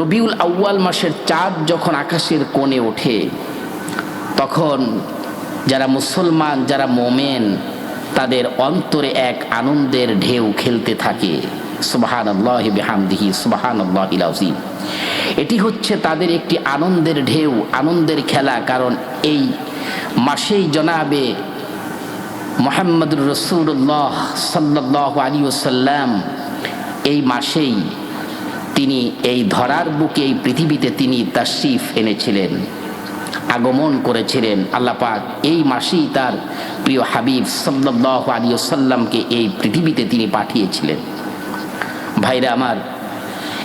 রবিউল আউয়াল মাসের চাঁদ যখন আকাশের কোণে ওঠে, তখন যারা মুসলমান, যারা মোমেন, তাদের অন্তরে এক আনন্দের ঢেউ খেলতে থাকে। এটি হচ্ছে তাদের একটি আনন্দের ঢেউ, আনন্দের খেলা, কারণ এই মাসেই জনাবে মোহাম্মদুর রসুল্লাহ সাল্লাহ আলী ওসাল্লাম এই মাসেই তিনি এই ধরার বুকে এই পৃথিবীতে তিনি তাশরিফ এনেছিলেন, আগমন করেছিলেন। আল্লাহ পাক এই মাসেই তার প্রিয় হাবিব সাল্লাহ আলী সাল্লামকে এই পৃথিবীতে তিনি পাঠিয়েছিলেন। ভাইরা আমার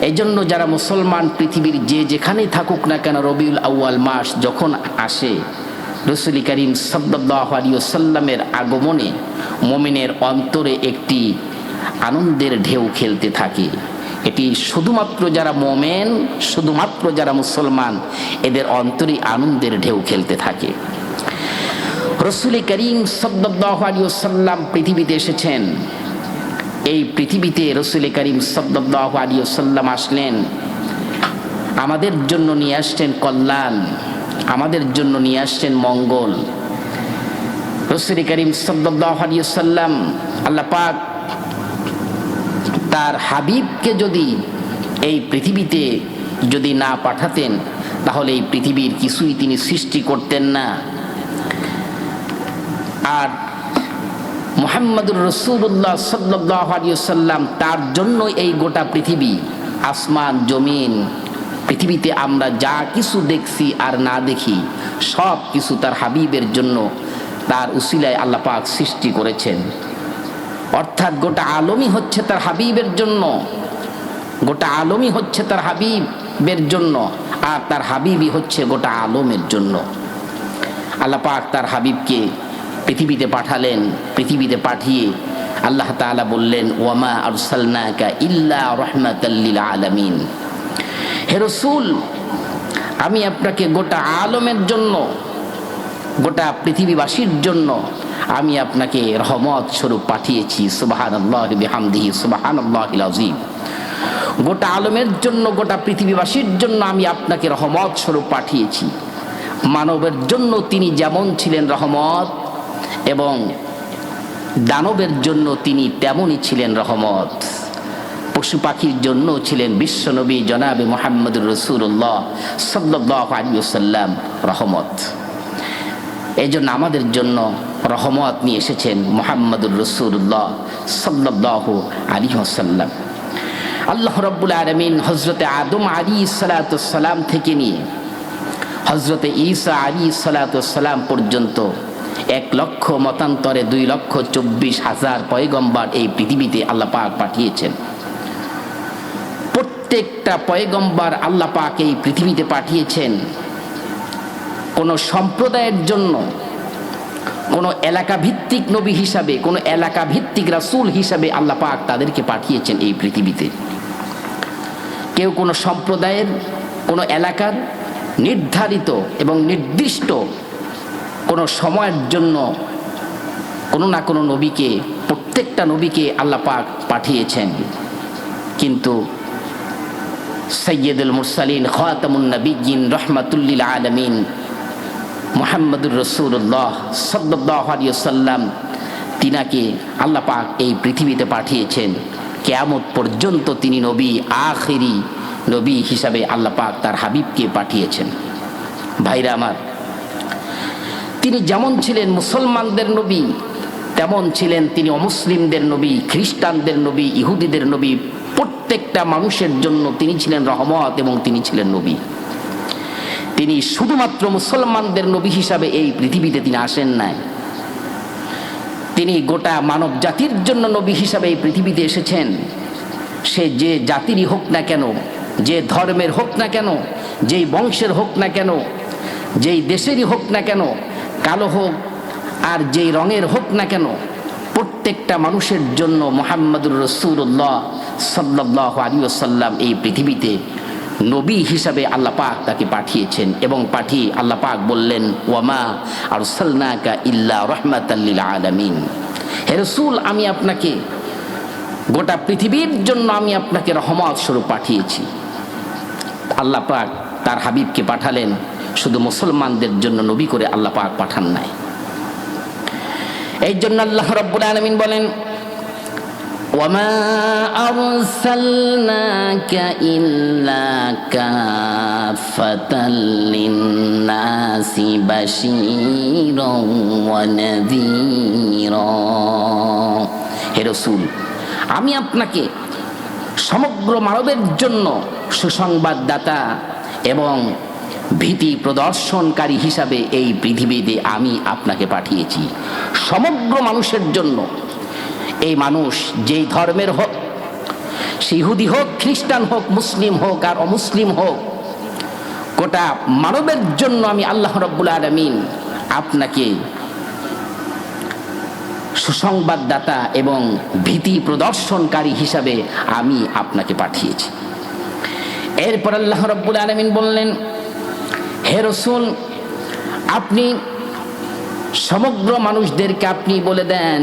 এই জন্য যারা মুসলমান পৃথিবীর যে যেখানেই থাকুক না কেন রবিউল আউয়াল মাস যখন আসে, রসুল করিম সাল্লাহ আলী সাল্লামের আগমনে মোমিনের অন্তরে একটি আনন্দের ঢেউ খেলতে থাকে। এটি শুধুমাত্র যারা মোমেন, শুধুমাত্র যারা মুসলমান, এদের অন্তরে আনন্দের ঢেউ খেলতে থাকে। রসুল করিম সাল্লাম পৃথিবীতে এসেছেন। এই পৃথিবীতে রসুল করিম সাল্লাহ আলী সাল্লাম আসলেন। আমাদের জন্য নিয়ে আসছেন কল্যাণ, আমাদের জন্য নিয়ে আসছেন মঙ্গল। রসুল করিম সাল্লাহ আলী সাল্লাম আল্লাহ পাক তার হাবিবকে যদি এই পৃথিবীতে যদি না পাঠাতেন, তাহলে এই পৃথিবীর কিছুই তিনি সৃষ্টি করতেন না। আর মোহাম্মদুর রসুল্লাহ সাল্লাম তার জন্য এই গোটা পৃথিবী, আসমান, জমিন, পৃথিবীতে আমরা যা কিছু দেখছি আর না দেখি, সব কিছু তার হাবিবের জন্য, তার উসিলায় আল্লাপাক সৃষ্টি করেছেন। অর্থাৎ গোটা আলমই হচ্ছে তার হাবিবের জন্য। গোটা আলমই হচ্ছে তার হাবিবের জন্য আর তার হাবিবই হচ্ছে গোটা আলমের জন্য। আল্লাহ পাক তার হাবিবকে পৃথিবীতে পাঠালেন, পৃথিবীতে পাঠিয়ে আল্লাহ তাআলা বললেন, ওয়ামা আরসালনাকা ইল্লা রহমাতাল্লিল আলামিন। হে রসুল, আমি আপনাকে গোটা আলমের জন্য, গোটা পৃথিবীবাসীর জন্য আমি আপনাকে রহমত স্বরূপ পাঠিয়েছি সুবাহান আল্লাহ বিহামদিহি সুবাহান আল্লাহ আজিম গোটা আলমের জন্য, গোটা পৃথিবীবাসীর জন্য আমি আপনাকে রহমত স্বরূপ পাঠিয়েছি। মানবের জন্য তিনি যেমন ছিলেন রহমত, এবং দানবের জন্য তিনি তেমনই ছিলেন রহমত। পশু পাখির জন্য ছিলেন বিশ্বনবী জনাবে মোহাম্মদুর রসুল্লাহ সাল্লাহ আলিয়াল্লাম রহমত। এই জন্য আমাদের জন্য রহমত নিয়ে এসেছেন মোহাম্মদুর রসুল্লাহ সাল্লাহ আলী হাসাল্লাম আল্লাহ রব্বুল আলমিন হজরতে আদম আলী সালাতাম থেকে নিয়ে হজরতে ঈসা আলী সালাতাম পর্যন্ত এক লক্ষ মতান্তরে দুই লক্ষ চব্বিশ হাজার পয়গম্বার এই পৃথিবীতে আল্লাহ পাক পাঠিয়েছেন। প্রত্যেকটা পয়গম্বার আল্লাহ পাক এই পৃথিবীতে পাঠিয়েছেন। কোনো সম্প্রদায়ের জন্য কোনো এলাকা ভিত্তিক নবী হিসাবে, কোনো এলাকা ভিত্তিক রাসুল হিসাবে আল্লাহ পাক তাদেরকে পাঠিয়েছেন এই পৃথিবীতে। কেউ কোনো সম্প্রদায়ের, কোনো এলাকার নির্ধারিত এবং নির্দিষ্ট কোনো সময়ের জন্য কোনো না কোনো নবীকে, প্রত্যেকটা নবীকে আল্লাহ পাক পাঠিয়েছেন। কিন্তু সৈয়দুল মুরসালিন খাতামুন নবীন রহমাতুল্লিল আলমিন মোহাম্মদুর রসুল্লাহ সদ্দাহ সাল্লাম তিনাকে আল্লাহ পাক এই পৃথিবীতে পাঠিয়েছেন। কেয়ামত পর্যন্ত তিনি নবী, আখেরি নবী হিসাবে আল্লাহ পাক তার হাবিবকে পাঠিয়েছেন। ভাইরা আমার, তিনি যেমন ছিলেন মুসলমানদের নবী, তেমন ছিলেন তিনি অমুসলিমদের নবী, খ্রিস্টানদের নবী, ইহুদিদের নবী, প্রত্যেকটা মানুষের জন্য তিনি ছিলেন রহমত এবং তিনি ছিলেন নবী। তিনি শুধুমাত্র মুসলমানদের নবী হিসাবে এই পৃথিবীতে তিনি আসেন নাই। তিনি গোটা মানব জাতির জন্য নবী হিসাবে এই পৃথিবীতে এসেছেন। সে যে জাতিরই হোক না কেন, যে ধর্মের হোক না কেন, যেই বংশের হোক না কেন, যেই দেশেরই হোক না কেন, কালো হোক আর যেই রঙের হোক না কেন, প্রত্যেকটা মানুষের জন্য মোহাম্মদুর রসুল্লাহ সাল্লাহ আলী সাল্লাম এই পৃথিবীতে নবী হিসাবে আল্লাহ পাক তাকে পাঠিয়েছেন এবং পাঠিয়ে আল্লাহ পাক বললেন, ওয়ামা আর সালনাকা ইল্লা রহমাতাল্লিল আলামিন। হে রসুল, আমি আপনাকে, গোটা পৃথিবীর জন্য আমি আপনাকে রহমত স্বরূপ পাঠিয়েছি। আল্লাহ পাক তার হাবিবকে পাঠালেন, শুধু মুসলমানদের জন্য নবী করে আল্লাহ পাক পাঠান নাই। এই জন্য আল্লাহ রব্বুল আলমিন বলেন وما أرسلناك إلا كافة للناس بشيرا ونذيرا হে রসুল আমি আপনাকে সমগ্র মানবের জন্য সুসংবাদদাতা এবং ভীতি প্রদর্শনকারী হিসাবে এই পৃথিবীতে আমি আপনাকে পাঠিয়েছি সমগ্র মানুষের জন্য এই মানুষ যেই ধর্মের হোক, সে ইহুদি হোক, খ্রিস্টান হোক, মুসলিম হোক আর অমুসলিম হোক, গোটা মানবের জন্য আমি আল্লাহ রব্বুল আলমিন আপনাকে সুসংবাদদাতা এবং ভীতি প্রদর্শনকারী হিসাবে আমি আপনাকে পাঠিয়েছি। এরপর আল্লাহ রব্বুল আলমিন বললেন, হে রসুল, আপনি সমগ্র মানুষদেরকে আপনি বলে দেন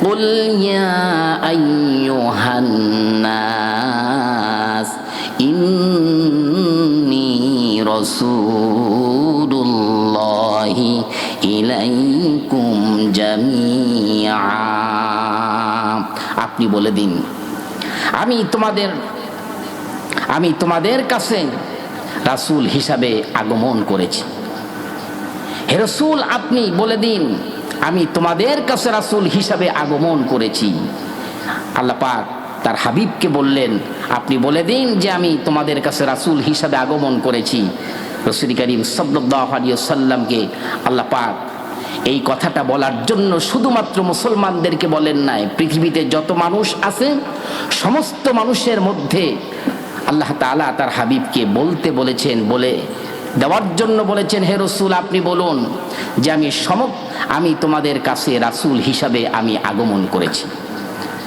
قل يا أيها الناس إني رسول الله إليكم جميعا আপনি বলে দিন আমি তোমাদের আমি তোমাদের কাছে রাসূল হিসাবে আগমন করেছি হে রসুল আপনি বলে দিন আমি তোমাদের কাছে রাসূল হিসাবে আগমন করেছি। আল্লাহ পাক তার হাবিবকে বললেন, আপনি বলে দিন যে আমি তোমাদের কাছে রাসূল হিসাবে আগমন করেছি। রসুল করিম সাল্লাল্লাহু আলাইহি সাল্লামকে আল্লাহ পাক এই কথাটা বলার জন্য শুধুমাত্র মুসলমানদেরকে বলেন নাই, পৃথিবীতে যত মানুষ আছে, সমস্ত মানুষের মধ্যে আল্লাহ তাআলা তার হাবিবকে বলতে বলেছেন বলে দেওয়ার জন্য বলেছেন, হে রসুল, আপনি বলুন যে আমি সম আমি তোমাদের কাছে রাসুল হিসাবে আমি আগমন করেছি।